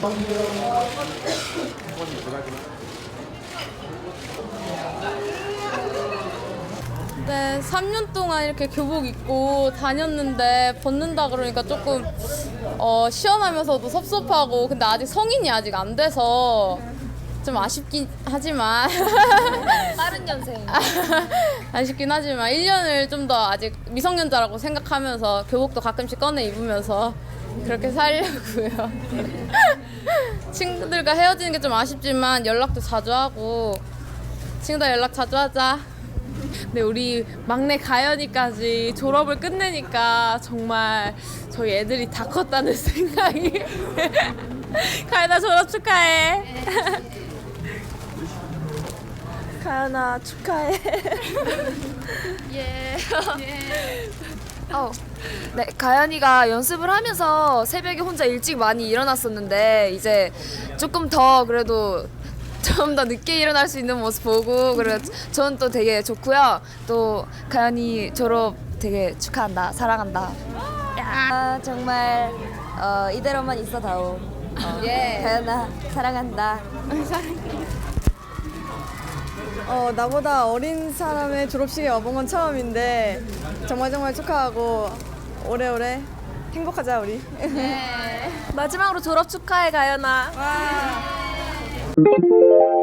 빵이요. 빵이 부탁드립니다. 네, 3년 동안 이렇게 교복 입고 다녔는데 벗는다 그러니까 조금 어, 시원하면서도 섭섭하고 근데 아직 성인이 아직 안 돼서 좀 아쉽긴 하지만 빠른 연생. 아쉽긴 하지만 1년을 좀 더 아직 미성년자라고 생각하면서 교복도 가끔씩 꺼내 입으면서 그렇게 살려고요. 친구들과 헤어지는 게 좀 아쉽지만 연락도 자주 하고 친구들 연락 자주 하자. 네, 우리 막내 가연이까지 졸업을 끝내니까 정말 저희 애들이 다 컸다는 생각이. 가연아 졸업 축하해. 가연아 축하해. 어. 네, 가연이가 연습을 하면서 새벽에 혼자 일찍 많이 일어났었는데 이제 조금 더 그래도 좀 더 늦게 일어날 수 있는 모습 보고 그래 저는 또 되게 좋고요. 또 가연이 졸업 되게 축하한다, 사랑한다. 아 정말 어, 이대로만 있어다오. 어, 가연아 사랑한다. 어, 나보다 어린 사람의 졸업식에 와본 건 처음인데 정말 정말 축하하고 오래오래 행복하자 우리. 마지막으로 졸업 축하해 가연아. 와. Thank you.